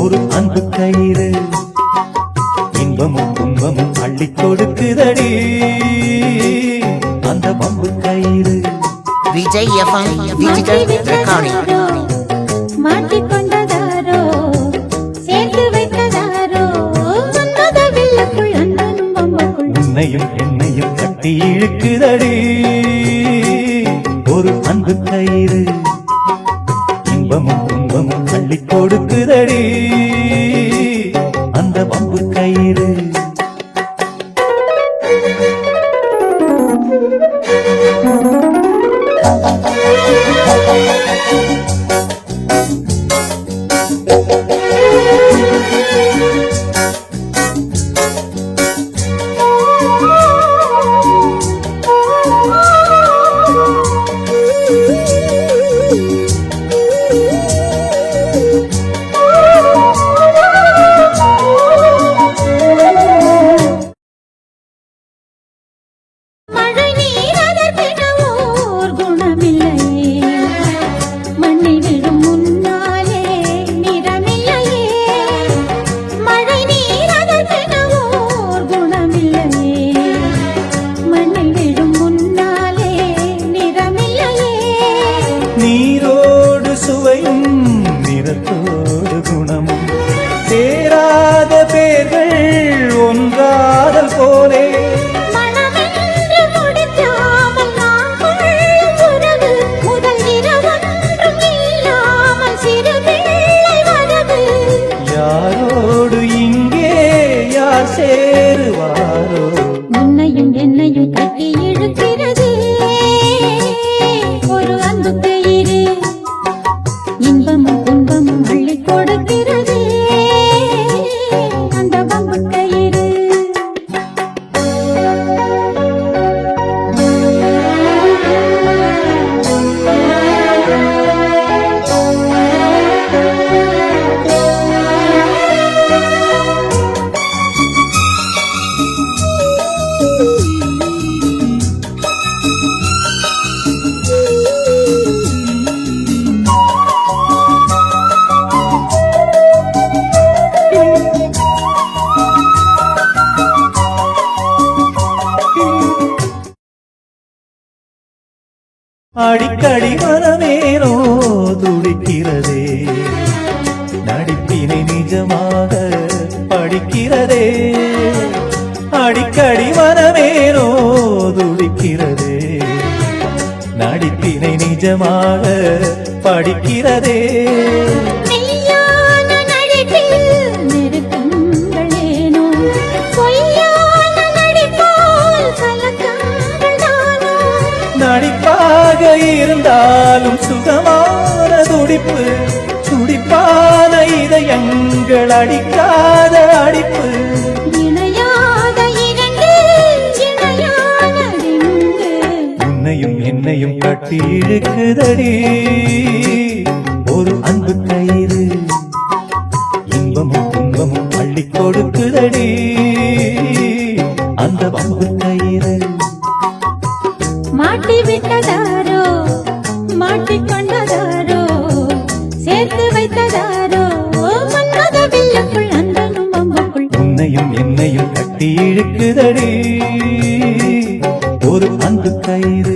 ஒரு அன்பு கயிறு இன்பமும் துன்பமும் அள்ளி கொடுக்குதடி. அந்த பம்பு கயிறு விஜய் எஃப்எம் டிஜிட்டல் ரெக்கார்டிங் மாட்டிக்கொண்டதாரோ சேர்த்து வைத்ததாரோ வந்தத வில்லக்குள் அண்ணனும் பொம்மைக்குள் உன்னையும் என்னையும் கட்டி இழுக்குதடி. ஒரு அன்பு கயிறு இன்பமும் துன்பமும் தள்ளி கொடுக்குதடி அந்த வம்பு கயிறு யாரோடு இங்கே யார் சே அடிக்கடி மனமேனோ துடிக்கிறதே. நடிப்பினை நிஜமாக படிக்கிறதே. அடிக்கடி மனமேனோ துடிக்கிறதே. நடிப்பினை நிஜமாக படிக்கிறதே. மெய்யான இருந்தாலும் சுகமான துடிப்பு துடிப்பான இதயங்கள் அடிக்காத அடிப்பு. உன்னையும் என்னையும் கட்டி இழுக்குதடி. ஒரு அன்பு கயிறு இன்பமும் துன்பமும் அள்ளி கொடுக்குதடி. அந்த பம்பு கயிறு மாட்டி மாட்டிக்கொண்டதாரோ? சேர்த்து வைத்ததாரோ? மன்மத வில்லுக்குள் அந்தனும் அம்புக்குள் உன்னையும் என்னையும் கட்டி இழுக்குதடி. ஒரு அன்பு கயிறு